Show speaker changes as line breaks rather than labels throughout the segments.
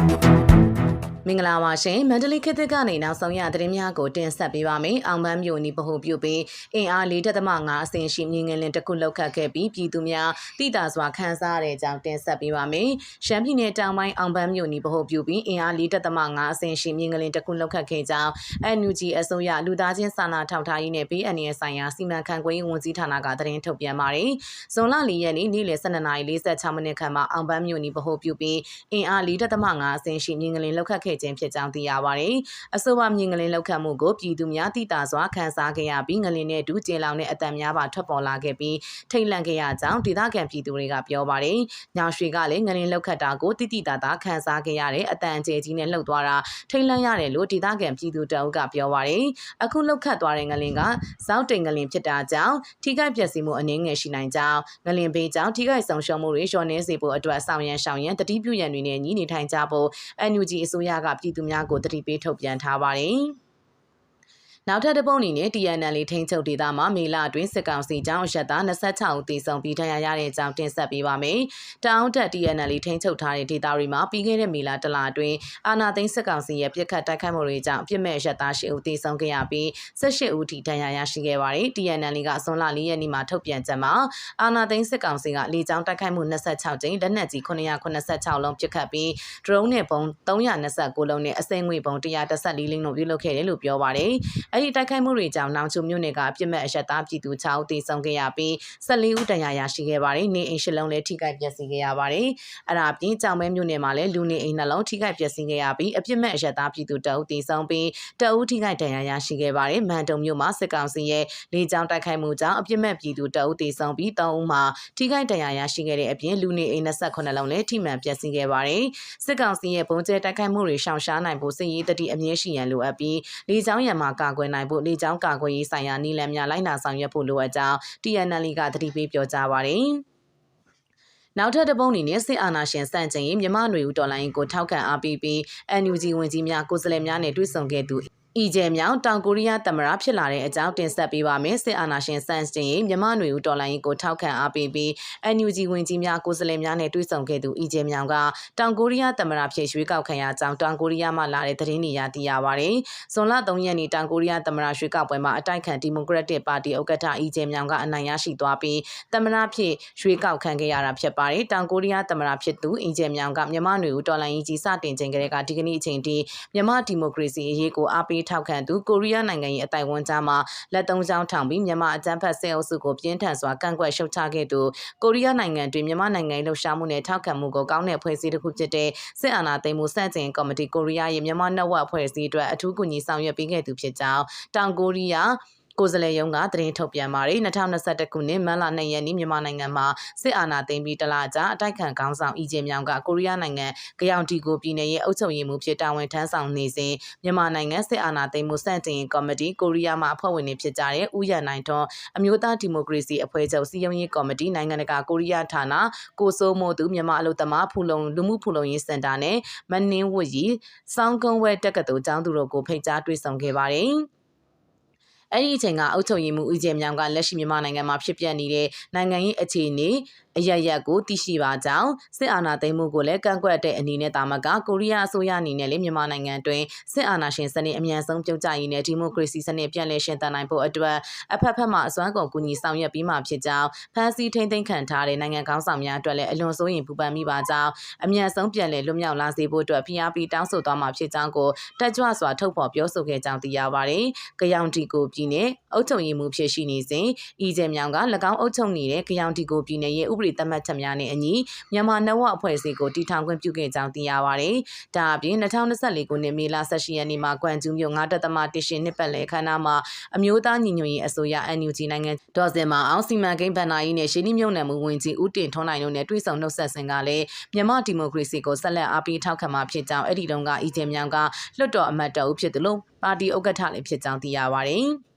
Thank you. မင်္ဂလာပါရှင်မန္တလေးခေတ်သစ်ကနေနောက်ဆုံးရသတင်းများကိုတင်ဆက်ပေးပါမယ်။အောင်ပန်းမြို့နီပဟုပြုပြီးအင်အား၄ .5 အဆင့်ရှိမြင်းငလင်တစ်ခုလောက်ခတ်ခဲ့ပြီးပြည်သူများတိတာစွာခန်းစားရတဲ့အကြောင်းတင်ဆက်ပေးပါမယ်။ရှမ်းပြည်နယ်တောင်ပိုင်းအောင်ပန်းမြို့နီပဟုပြုပြီးအင်အား၄ .5 အဆင့်ရှိမြင်းငလင်တစ်ခုလောက်ခတ်ခဲ့ကြောင်း NUG အစိုးရလူသားချင်းစာနာထောက်ထားရေးနဲ့ BNN ဆိုင်ရာစီမံခန့်ခွဲရေးဝန်ကြီးဌာနကသတင်းထုတ်ပြန်ပါတယ်။ဇွန်လ၄ရက်နေ့နေ့လယ်12:46မိနစ်ခန့်မှာအောင်ပန်းမြို့နီပဟုပြုပြီးအင်အား၄ .5 အဆင့်ရှိမြင်းငလင်လောက်ခတ်ခဲ့ခြင်းဖြစ်ကြောင်းသိရပါတယ်။အဆိုပါမြင်ငလင်လောက်ခတ်မှုကိုပြည်သူများတိတာစွာခံစားခဲ့ရပြီးငလင်နဲ့အတူကျင်းလောင်တဲ့အတန်များပါထွက်ပေါ်လာခဲ့ပြီးထိတ်လန့်ခဲ့ရကြောင်းဒေသခံပြည်သူတွေကပြောပါတယ်။ညောင်ရွှေကလည်းငလင်လောက်ခတ်တာကိုတိတိတာတာခံစားခဲ့ရတဲ့အတန်အကျယ်ကြီးနဲ့လှုပ်သွားတာထိတ်လန့်ရတယ်လို့ဒေသခံပြည်သူတအုပ်ကပြောပါတယ်။အခုလောက်ခတ်သွားတဲ့ငလင်ကဇောက်တိန်ငလင်ဖြစ်တာကြောင့်ထိခိုက်ပျက်စီးမှုအနည်းငယ်ရှိနိုင်ကြောင်းငလင်ဘေးကြောင့်ထိခိုက်ဆုံးရှုံးမှုတွေလျှော့နှဲစေဖို့အတွက်ဆောင်ရန်ရှောင်ရန်တတိပြုရန်တွေနဲ့ညီနေထိုင်ကြဖို့ NUG အစိုးရကပြည်သူများကိုတတိပေးထုတ်ပြန်ထားပါတယ်။ နောက်ထပ်တစ်ပုံအနေနဲ့ TNL ထိန်းချုပ်ဒေသမှာမေလအတွင်းစစ်ကောင်စီကြောင့်အရက်သား26ဦးသေဆုံးပြီးဒဏ်ရာရတဲ့အကြောင်းတင်ဆက်ပေးပါမယ်။တောင်တက် TNL ထိန်းချုပ်ထားတဲ့ဒေသတွေမှာပြီးခဲ့တဲ့မေလတလအတွင်းအာနာသိန်းစစ်ကောင်စီရဲ့ပြစ်ခတ်တိုက်ခိုက်မှုတွေကြောင့်ပြစ်မဲ့အရက်သား10ဦးသေဆုံးခဲ့ရပြီး18ဦးထိဒဏ်ရာရရှိခဲ့ပါတယ်။ TNL ကဆွန်လ4ရက်နေ့မှာထုတ်ပြန်ချက်မှာအာနာသိန်းစစ်ကောင်စီကလေကြောင်းတိုက်ခိုက်မှု26ကြိမ်လက်နက်ကြီး986လုံးပစ်ခတ်ပြီး drone နဲ့ပုံ329လုံးနဲ့အစိမ်းငွေပုံ114လင်းလုံးပြုလုပ်ခဲ့တယ်လို့ပြောပါတယ်။အဲ့ဒီတိုက်ခိုက်မှုတွေကြောင့်နောင်ချုံမြို့နယ်ကအပြစ်မဲ့အရက်သားပြည်သူ6ဦးသေဆုံးခဲ့ရပြီး14ဦးဒဏ်ရာရရှိခဲ့ပါတယ်။နေအိမ်ရှစ်လုံးလည်းထိခိုက်ပျက်စီးခဲ့ရပါတယ်။အဲ့ဒါအပြင်ကြောင်မဲမြို့နယ်မှာလည်းလူနေအိမ်နှလုံးထိခိုက်ပျက်စီးခဲ့ရပြီးအပြစ်မဲ့အရက်သားပြည်သူ2ဦးသေဆုံးပြီး2ဦးထိခိုက်ဒဏ်ရာရရှိခဲ့ပါတယ်။မန်တုံမြို့မှာစစ်ကောင်စီရဲ့လေကြောင်းတိုက်ခိုက်မှုကြောင့်အပြစ်မဲ့ပြည်သူ2ဦးသေဆုံးပြီး3ဦးမှာထိခိုက်ဒဏ်ရာရရှိခဲ့တဲ့အပြင်လူနေအိမ်28လုံးလည်းထိမှန်ပျက်စီးခဲ့ပါတယ်။စစ်ကောင်စီရဲ့ပုံကျဲတိုက်ခိုက်မှုတွေရှောင်ရှားနိုင်ဖို့စစ်ရေးတတိအမြင့်ရှိရန်လိုအပ်ပြီးလေကြောင်းရန်မှာကာကွယ်နိုင်ဖို့လေကြောင်းကာကွယ်ရေးဆိုင်ရာနည်းလမ်းများလိုက်နာဆောင်ရွက်ဖို့လိုအပ်ကြောင်း TNL ကသတိပေးပြောကြားပါတယ်။နောက်ထပ်တပုံအနေနဲ့စစ်အာဏာရှင်စန့်ကျင်ရေးမြမနွေဦးတော်လိုင်းကိုထောက်ခံအားပေးပြီး NUG ဝင်ကြီးများကိုယ်စားလှယ်များနဲ့တွေ့ဆုံခဲ့သူအီဂျယ်မြောင်တောင်ကိုရီးယားသမ္မတဖြစ်လာတဲ့အကြောင်းတင်ဆက်ပေးပါမယ်စစ်အာဏာရှင်စန့်စင်ရေးမြမနွေဦးတော်လိုင်းကိုထောက်ခံအားပေးပြီး NUG ဝင်ကြီးများကိုယ်စားလှယ်များနဲ့တွေ့ဆုံခဲ့သူအီဂျယ်မြောင်ကတောင်ကိုရီးယားသမ္မတဖြစ်ရွေးကောက်ခံရကြောင်းတောင်ကိုရီးယားမှလာတဲ့သတင်းတွေရသိရပါတယ်။ဇွန်လ3ရက်နေ့တောင်ကိုရီးယားသမ္မတရွေးကောက်ပွဲမှာအတိုက်ခံဒီမိုကရက်တစ်ပါတီဥက္ကဋ္ဌအီဂျယ်မြောင်ကအနိုင်ရရှိသွားပြီးသမ္မတဖြစ်ရွေးကောက်ခံခဲ့ရတာဖြစ်ပါတယ်။တောင်ကိုရီးယားသမ္မတဖြစ်သူအီဂျယ်မြောင်ကမြမနွေဦးတော်လိုင်းကြီးစတင်ချိန်ကလေးကဒီကနေ့အချိန်ထိမြမဒီမိုကရေစီအရေးကိုအားပေးထောက်ခံသူကိုရီးယားနိုင်ငံရဲ့အတိုင်ဝန်းကြားမှာလက်သုံးချောင်းထောင်ပြီးမြန်မာအကြမ်းဖက်ဆဲအုပ်စုကိုပြင်းထန်စွာကန့်ကွက်ရှုတ်ချခဲ့သူကိုရီးယားနိုင်ငံတွင်မြန်မာနိုင်ငံလှုပ်ရှားမှုနဲ့ထောက်ခံမှုကိုကောင်းတဲ့ဖွဲ့စည်းတစ်ခုဖြစ်တဲ့စစ်အာဏာသိမ်းမှုစန့်ကျင်ကော်မတီကိုရီးယားရဲ့မြန်မာနှုတ်ဝအဖွဲ့အစည်းအတွက်အထူးကူညီဆောင်ရွက်ပေးခဲ့သူဖြစ်ကြောင်းတောင်ကိုရီးယား ကိုယ်စားလှယ်ရုံးကသတင်းထုတ်ပြန်ပါတယ်2021ခုနှစ်မတ်လ2ရက်နေ့မြန်မာနိုင်ငံမှာစစ်အာဏာသိမ်းပြီးတလကြာအတိုက်ခံခေါင်းဆောင်အီဂျင်မြောင်ကကိုရီးယားနိုင်ငံကြောင်တီကိုပြည်နယ်ရဲ့အုပ်ချုပ်ရေးမှူးဖြစ်တာဝန်ထမ်းဆောင်နေစဉ်မြန်မာနိုင်ငံစစ်အာဏာသိမ်းမှုစန့်ကျင်ကော်မတီကိုရီးယားမှအဖွဲ့ဝင်တွေဖြစ်ကြတဲ့ဦးရနိုင်ထွန်းအမျိုးသားဒီမိုကရေစီအဖွဲ့ချုပ်စီယုံရေးကော်မတီနိုင်ငံတကာကိုရီးယားဌာနကိုစိုးမိုးသူမြန်မာအလို့သမားဖူလုံလူမှုဖူလုံရေးစင်တာနဲ့မနှင်းဝတ်ရီစောင်းကုန်းဝဲတက္ကသိုလ်ကျောင်းသူတို့ကိုဖိတ်ကြားတွေ့ဆုံခဲ့ပါတယ်။ အဲ့ဒီအချိန်ကအုပ်ချုပ်ရေးမှူးဦးကျဲမြောင်ကလက်ရှိမြန်မာနိုင်ငံမှာဖြစ်ပျက်နေတဲ့နိုင်ငံရေးအခြေအနေအရရက်ကိုသိရှိပါကြောင်းစစ်အာဏာသိမ်းမှုကိုလည်းကန့်ကွက်တဲ့အနေနဲ့တာမကကိုရီးယားအစိုးရအနေနဲ့လည်းမြန်မာနိုင်ငံတွင်စစ်အာဏာရှင်စနစ်အမြန်ဆုံးပြုတ်ကျရေးနဲ့ဒီမိုကရေစီစနစ်ပြန်လည်ရှင်သန်နိုင်ဖို့အတွက်အဖက်ဖက်မှအစွမ်းကုန်ကူညီဆောင်ရွက်ပြီးမှဖြစ်ကြောင်းဖန်စီထိမ့်သိမ်းခံထားတဲ့နိုင်ငံကောင်းဆောင်များအတွက်လည်းအလွန်စိုးရိမ်ပူပန်မိပါကြောင်းအမြန်ဆုံးပြန်လည်လွတ်မြောက်လာစေဖို့အတွက်ဖိအားပေးတောင်းဆိုသွားမှာဖြစ်ကြောင်းကိုတက်ကြွစွာထုတ်ဖော်ပြောဆိုခဲ့ကြောင်းသိရပါတယ်။ကြောင်တီကိုပြည်နယ်အုပ်ချုပ်ရေးမှူးဖြစ်ရှိနေစဉ်ဤကျမြောင်က၎င်းအုပ်ချုပ်နေတဲ့ကြောင်တီကိုပြည်နယ်ရဲ့ဥပဒေသတ်မှတ်ချက်များနဲ့အညီမြန်မာနဝအဖွဲ့အစည်းကိုတည်ထောင်ခွင့်ပြုခဲ့ကြောင်းသိရပါတယ်။ဒါအပြင်2024ခုနှစ်မေလ18ရက်နေ့မှာကွမ်ကျူးမြို့9တက်သမတရှင်နှစ်ပတ်လည်ခမ်းနားမှာအမျိုးသားညီညွတ်ရေးအစိုးရ NUG နိုင်ငံဒေါ်စင်မာအောင်စီမံကိန်းဗန်နာကြီးနဲ့ရှင်းနှမြုံနယ်မှုဝင်ကြီးဦးတင်ထွန်းနိုင်တို့နဲ့တွေ့ဆုံနှုတ်ဆက်စဉ်ကလည်းမြန်မာဒီမိုကရေစီကိုဆက်လက်အားပေးထောက်ခံမှာဖြစ်ကြောင်းအဲ့ဒီတုန်းကအီဂျင်မြောင်ကလွှတ်တော်အမတ်တအုပ်ဖြစ်တယ်လို့ပါတီဥက္ကဋ္ဌလည်းဖြစ်ကြောင်းသိရပါတယ်။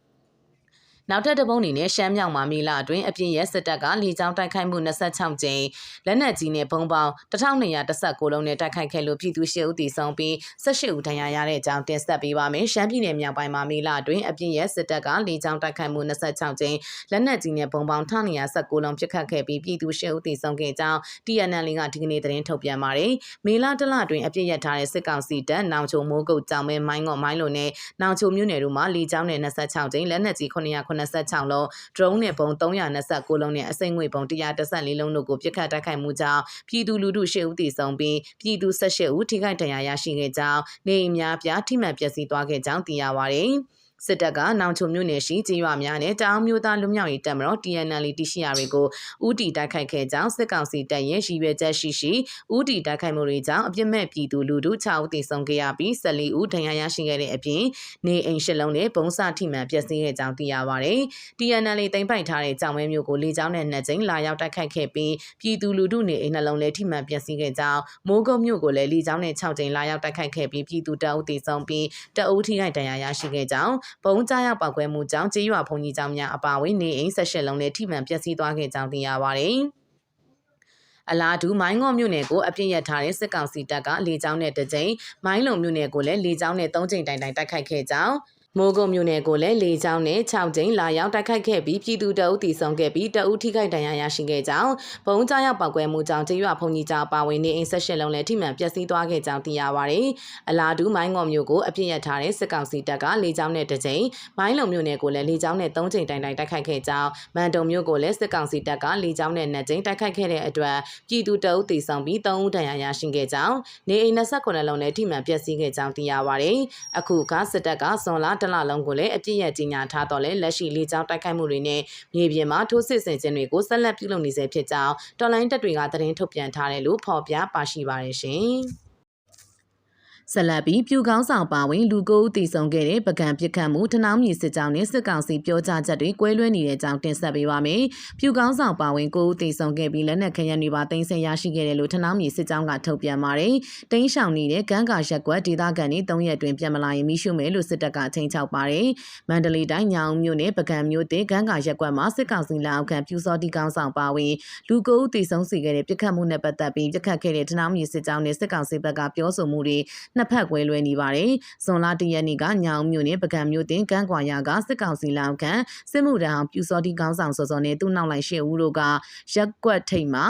နောက်ထပ်တစ်ပုံအနေနဲ့ရှမ်းမြောက်မှာမေလအတွင်းအပြင်းရဲစစ်တပ်ကလေကြောင်းတိုက်ခိုက်မှု26ကြိမ်လက်နက်ကြီးနဲ့ဘုံပေါင်း1216လုံးနဲ့တိုက်ခိုက်ခဲ့လို့ပြည်သူ၈ဦးသေဆုံးပြီး18ဦးဒဏ်ရာရတဲ့အကြောင်းတင်ဆက်ပေးပါမယ်။ရှမ်းပြည်နယ်မြောက်ပိုင်းမှာမေလအတွင်းအပြင်းရဲစစ်တပ်ကလေကြောင်းတိုက်ခိုက်မှု26ကြိမ်လက်နက်ကြီးနဲ့ဘုံပေါင်း1216လုံးပစ်ခတ်ခဲ့ပြီးပြည်သူ၈ဦးသေဆုံးခဲ့ကြောင်း TNL ကဒီကနေ့သတင်းထုတ်ပြန်ပါတယ်။မေလတလအတွင်းအပြစ်ရထားတဲ့စစ်ကောင်စီတပ်နောင်ချုံမိုးကုတ်ကြောင်မဲမိုင်းငေါ့မိုင်းလိုနဲ့နောင်ချုံမြို့နယ်တို့မှာလေကြောင်းနဲ့26ကြိမ်လက်နက်ကြီး986လုံး drone နဲ့ပုံ329လုံးနဲ့အစိမ့်ငွေပုံ114လုံးတို့ကိုပြစ်ခတ်တိုက်ခိုက်မှုကြောင့်ပြည်သူလူထု၈ဦးသေဆုံးပြီးပြည်သူ18ဦးထိခိုက်ဒဏ်ရာရရှိခဲ့ကြောင်းနေအိမ်များပြားထိမှန်ပျက်စီးသွားခဲ့ကြောင်းသိရပါတယ်။စစ်တပ်ကနောင်ချုံမြို့နယ်ရှိကြေးရွာများနဲ့တောင်မျိုးသားလူမျိုးရေးတပ်မတော် TNL တရှိရာတွေကိုဥတီတိုက်ခိုက်ခဲ့ကြောင်းစစ်ကောင်စီတပ်ရဲ့ရှိရွယ်ချက်ရှိရှိဥတီတိုက်ခိုက်မှုတွေကြောင့်အပြစ်မဲ့ပြည်သူလူထု6ဦးသေဆုံးခဲ့ရပြီး14ဦးဒဏ်ရာရရှိခဲ့တဲ့အပြင်နေအိမ်ရှစ်လုံးနဲ့ဘုံစထိမှန်ပျက်စီးခဲ့ကြောင်းသိရပါတယ်။ TNL တင်ပိုက်ထားတဲ့ကြောင်ဝဲမျိုးကိုလေကြောင်းနဲ့နှစ်ကြိမ်လာရောက်တိုက်ခိုက်ခဲ့ပြီးပြည်သူလူထုနေအိမ်နှလုံးလည်းထိမှန်ပျက်စီးခဲ့ကြောင်းမိုးကုတ်မြို့ကိုလည်းလေကြောင်းနဲ့6ကြိမ်လာရောက်တိုက်ခိုက်ခဲ့ပြီးပြည်သူတအုပ်သေဆုံးပြီးတအုပ်ထိခိုက်ဒဏ်ရာရရှိခဲ့ကြောင်းဘုံကြားရောက်ပောက်ကွဲမှုကြောင့်ကြေးရွာဘုံကြီးကျောင်းများအပါအဝင်နေအိမ်၁၈လုံးနဲ့ထိမှန်ပျက်စီးသွားခဲ့ကြောင်းသိရပါတယ်။အလားတူမိုင်းငေါ့မြို့နယ်ကိုအပြစ်ရထားတဲ့စစ်ကောင်စီတပ်ကလေကြောင်းနဲ့တစ်ကြိမ်မိုင်းလုံမြို့နယ်ကိုလည်းလေကြောင်းနဲ့၃ကြိမ်တိုင်တိုင်တိုက်ခိုက်ခဲ့ကြောင်း မိုးကုတ်မြို့နယ်ကိုလည်းလေကြောင်းနဲ့6ကြိမ်လာရောက်တိုက်ခိုက်ခဲ့ပြီးပြည်သူတအုပ်တီဆောင်ခဲ့ပြီးတအုပ်ထိခိုက်ဒဏ်ရာရရှိခဲ့ကြောင်းဘုံကြားရောက်ပောက်ကွဲမှုကြောင့်ကျေးရွာဖုန်ကြီးကြားပါဝင်နေအိမ်ဆက်ရှင်လုံးလည်းထိမှန်ပျက်စီးသွားခဲ့ကြောင်းသိရပါတယ်။အလားတူမိုင်းငေါ်မြို့ကိုအပြစ်ရထားတဲ့စစ်ကောင်စီတပ်ကလေကြောင်းနဲ့တစ်ကြိမ်မိုင်းလုံမြို့နယ်ကိုလည်းလေကြောင်းနဲ့3ကြိမ်တိုင်တိုင်တိုက်ခိုက်ခဲ့ကြောင်းမန်တုံမြို့ကိုလည်းစစ်ကောင်စီတပ်ကလေကြောင်းနဲ့2ကြိမ်တိုက်ခိုက်ခဲ့တဲ့အတွက်ပြည်သူတအုပ်တီဆောင်ပြီး3ဦးဒဏ်ရာရရှိခဲ့ကြောင်းနေအိမ်29လုံးလည်းထိမှန်ပျက်စီးခဲ့ကြောင်းသိရပါတယ်။အခုကစစ်တပ်ကဇွန်လတလလုံးကိုလည်းအပြစ်ရကြီးညာထားတော့လဲလက်ရှိလေကြောင်းတိုက်ခိုက်မှုတွေနဲ့မြေပြင်မှာထိုးစစ်ဆင်ခြင်းတွေကိုဆက်လက်ပြုလုပ်နေဆဲဖြစ်ကြောင်းတော်လိုင်းတပ်တွေကသတင်းထုတ်ပြန်ထားတယ်လို့ဖော်ပြပါရှိပါတယ်ရှင်။ ဆက်လက်ပြီးပြူကောင်းဆောင်ပါဝင်လူကိုဦးတည်ဆုံခဲ့တဲ့ပကံပစ်ခတ်မှုထနောင်းမြည်စစ်ကြောင်းနဲ့စစ်ကောင်စီပြောကြားချက်တွေကွဲလွဲနေတဲ့အကြောင်းတင်ဆက်ပေးပါမယ်။ပြူကောင်းဆောင်ပါဝင်ကိုဦးတည်ဆုံခဲ့ပြီးလက်နက်ခရမ်းတွေပါတင်ဆက်ရရှိခဲ့တယ်လို့ထနောင်းမြည်စစ်ကြောင်းကထုတ်ပြန်ပါတယ်။တင်းရှောင်နေတဲ့ကန်းကာရက်ကွက်ဒေသခံတွေ၃ရက်တွင်ပြန်မလာရင်မိရှုမယ်လို့စစ်တပ်ကချိန်ချောက်ပါတယ်။မန္တလေးတိုင်းညောင်မြို့နယ်ပကံမြို့တဲ့ကန်းကာရက်ကွက်မှာစစ်ကောင်စီလက်အောက်ခံပြူစောတိကောင်းဆောင်ပါဝင်လူကိုဦးတည်ဆုံစီခဲ့တဲ့ပြစ်ခတ်မှုနဲ့ပတ်သက်ပြီးပြစ်ခတ်ခဲ့တဲ့ထနောင်းမြည်စစ်ကြောင်းနဲ့စစ်ကောင်စီဘက်ကပြောဆိုမှုတွေနှစ်ဖက်ကွဲလွဲနေပါတယ်။ဇွန်လတရက်နေ့ကညောင်မြို့နယ်ပကံမြို့တင်ကန်းကွာရကစစ်ကောင်စီလောက်ခံစစ်မှုထမ်းပြူစောတိကောင်းဆောင်စောစောနဲ့သူ့နောက်လိုက်ရှေ့ဦးတို့ကရက်ကွက်ထိတ်မှာ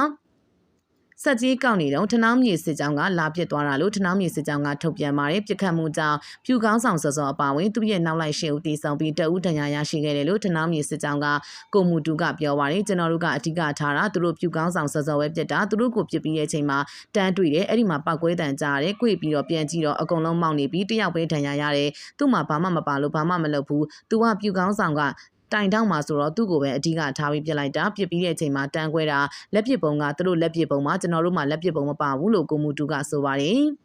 ဆက်ကြီးကောက်နေတော့ထနောင်းမြေစစ်ကြောင်းကလာပစ်သွားတာလို့ထနောင်းမြေစစ်ကြောင်းကထုတ်ပြန်ပါတယ်ပြစ်ခတ်မှုကြောင့်ဖြူကောင်းဆောင်စောစောအပါဝင်သူ့ရဲ့နောက်လိုက်ရှေ့ဦးတီဆောင်ပြီးတအူးဒဏ်ရာရရှိခဲ့တယ်လို့ထနောင်းမြေစစ်ကြောင်းကကိုမူတူကပြောပါတယ်ကျွန်တော်တို့ကအဓိကထားတာသူတို့ဖြူကောင်းဆောင်စောစောပဲပြစ်တာသူတို့ကိုပြစ်ပြီးတဲ့အချိန်မှာတန်းတွေ့တယ်အဲ့ဒီမှာပောက်ကွဲတန်ကြားတယ်ကြွေပြီးတော့ပြန်ကြည့်တော့အကုန်လုံးမောက်နေပြီးတယောက်ပဲဒဏ်ရာရတယ်သူ့မှာဘာမှမပါလို့ဘာမှမလုပ်ဘူးသူကဖြူကောင်းဆောင်က တိုင်တောက်မှာဆိုတော့သူ့ကိုပဲအဓိကထားပြီးပြစ်လိုက်တာပြစ်ပြီးတဲ့အချိန်မှာတန်းခွဲတာလက်ပစ်ပုံကသူတို့လက်ပစ်ပုံမှာကျွန်တော်တို့မှလက်ပစ်ပုံမပါဘူးလို့ကိုမူတူကဆိုပါတယ်။